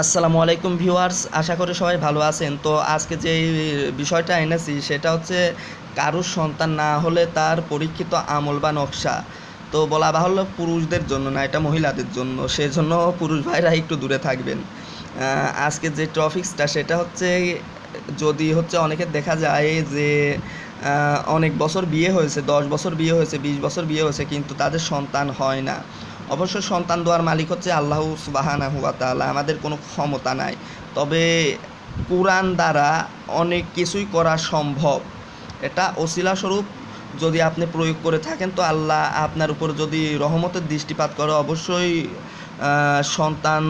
আসসালামু আলাইকুম ভিউয়ার্স, আশা করি সবাই ভালো আছেন। তো আজকে যে বিষয়টা এনেছি, সেটা হচ্ছে কারুর সন্তান না হলে তার পরীক্ষিত আমল বা নকশা। তো বলা বাহুল্য পুরুষদের জন্য না, এটা মহিলাদের জন্য। সেজন্য পুরুষ ভাইরা একটু দূরে থাকবেন। আজকে যে টপিক্সটা, সেটা হচ্ছে, যদি হচ্ছে অনেকের দেখা যায় যে অনেক বছর বিয়ে হয়েছে, দশ বছর বিয়ে হয়েছে, বিশ বছর বিয়ে হয়েছে, কিন্তু তাদের সন্তান হয় না। অবশ্য সন্তান দেওয়ার মালিক হচ্ছে আল্লাহ সুবাহানা হুয়া তাআলা, আমাদের কোনো ক্ষমতা নাই। তবে কোরআন দ্বারা অনেক কিছুই করা সম্ভব। এটা ওসিলা স্বরূপ, যদি আপনি প্রয়োগ করে থাকেন তো আল্লাহ আপনার উপর যদি রহমতের দৃষ্টিপাত করে, অবশ্যই সন্তান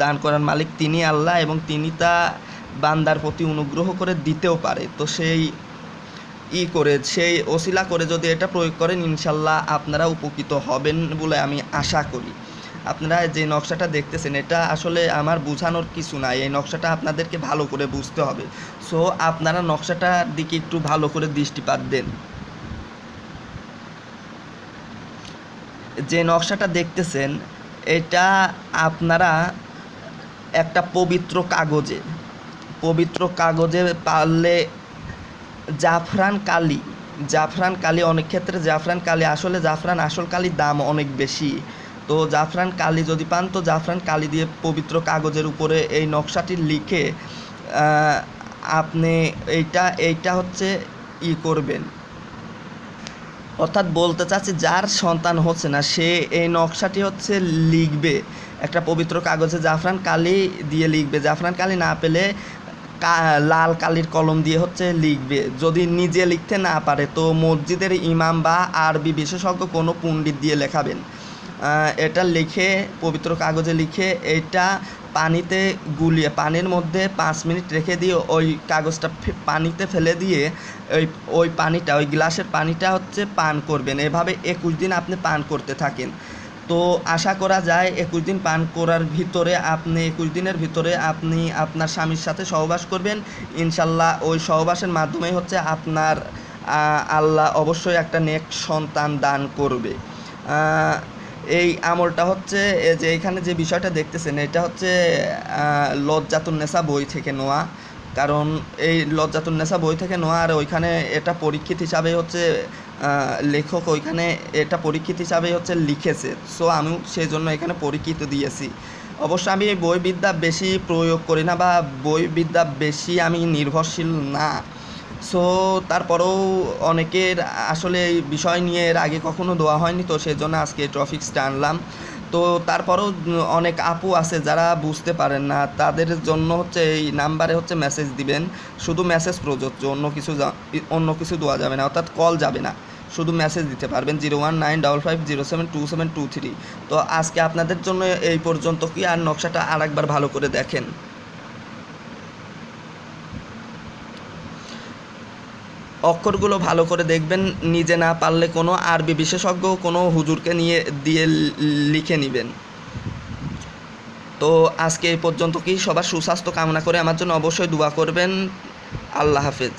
দান করার মালিক তিনি আল্লাহ এবং তিনি তা বান্দার প্রতি অনুগ্রহ করে দিতেও পারে। তো সেই ই করে, সেই ওসিলা করে যদি এটা প্রয়োগ করেন, ইনশাল্লাহ আপনারা উপকৃত হবেন বলে আমি আশা করি। আপনারা যে নকশাটা দেখতেছেন, এটা আসলে আমার বোঝানোর কিছু নাই। এই নকশাটা আপনাদেরকে ভালো করে বুঝতে হবে। সো, আপনারা নকশাটার দিকে একটু ভালো করে দৃষ্টিপাত দেন। যে নকশাটা দেখতেছেন, এটা আপনারা একটা পবিত্র কাগজে পবিত্র কাগজে পারলে জাফরান কালি। জাফরান কালি অনেক ক্ষেত্রে জাফরান কালি আসলে জাফরান আসল কালির দাম অনেক বেশি। তো জাফরান কালি যদি পান, তো জাফরান কালি দিয়ে পবিত্র কাগজের উপরে এই নকশাটি লিখে আপনি এইটা এইটা হচ্ছে ই করবেন। অর্থাৎ বলতে চাচ্ছি, যার সন্তান হচ্ছে না, সে এই নকশাটি হচ্ছে লিখবে। একটা পবিত্র কাগজে জাফরান কালি দিয়ে লিখবে। জাফরান কালি না পেলে লাল কালির কলম দিয়ে হচ্ছে লিখবে। যদি নিজে লিখতে না পারে, তো মসজিদের ইমাম বা আরবি বিশেষজ্ঞ কোনো পণ্ডিত দিয়ে লেখাবেন। এটা লিখে, পবিত্র কাগজে লিখে, এটা পানিতে গুলিয়ে, পানির মধ্যে পাঁচ মিনিট রেখে দিয়ে ওই কাগজটা পানিতে ফেলে দিয়ে ওই ওই পানিটা, ওই গ্লাসের পানিটা হচ্ছে পান করবেন। এভাবে একুশ দিন আপনি পান করতে থাকেন। তো আশা করা যায় একুশ দিন পান করার ভিতরে আপনি, একুশ দিনের ভিতরে আপনি আপনার স্বামীর সাথে সহবাস করবেন। ইনশাল্লাহ ওই সহবাসের মাধ্যমেই হচ্ছে আপনার আল্লাহ অবশ্যই একটা নেক সন্তান দান করবে। এই আমলটা হচ্ছে যে এখানে যে বিষয়টা দেখতেছেন, এটা হচ্ছে লজ্জাতুন্নেসা বই থেকে নেওয়া। কারণ এই লজ্জাতুন্নেসা বই থেকে নেওয়া আর ওইখানে এটা পরীক্ষিত হিসাবে হচ্ছে লেখক ওইখানে এটা পরীক্ষিত হিসাবে হচ্ছে লিখেছে। সো আমি সেই জন্য এখানে পরীক্ষিত দিয়েছি। অবশ্য আমি এই বইবিদ্যা বেশি প্রয়োগ করি না বা বইবিদ্যা বেশি আমি নির্ভরশীল না। সো তারপরেও অনেকের আসলে এই বিষয় নিয়ে এর আগে কখনো দেওয়া হয়নি, তো সেই জন্য আজকে টপিক্সটা আনলাম। তো তারপরেও অনেক আপু আছে যারা বুঝতে পারেন না, তাদের জন্য হচ্ছে এই নাম্বারে হচ্ছে মেসেজ দিবেন। শুধু মেসেজ প্রযোজ্য, অন্য কিছু অন্য কিছু দেওয়া যাবে না, অর্থাৎ কল যাবে না। শুধু মেসেজ দিতে পারবেন zero one nine double five zero seven two seven two three তো আজকে আপনাদের জন্য এই পর্যন্ত কি আর নকশাটা আর একবার ভালো করে দেখেন। অক্ষরগুলো ভালো করে দেখবেন, নিজে না পারলে কোনো আরবি বিশেষজ্ঞ কোনো হুজুরকে নিয়ে দিয়ে লিখে নেবেন। তো আজকে এই পর্যন্ত কি সবার সুস্বাস্থ্য কামনা করে আমার জন্য অবশ্যই দোয়া করবেন। আল্লাহ হাফেজ।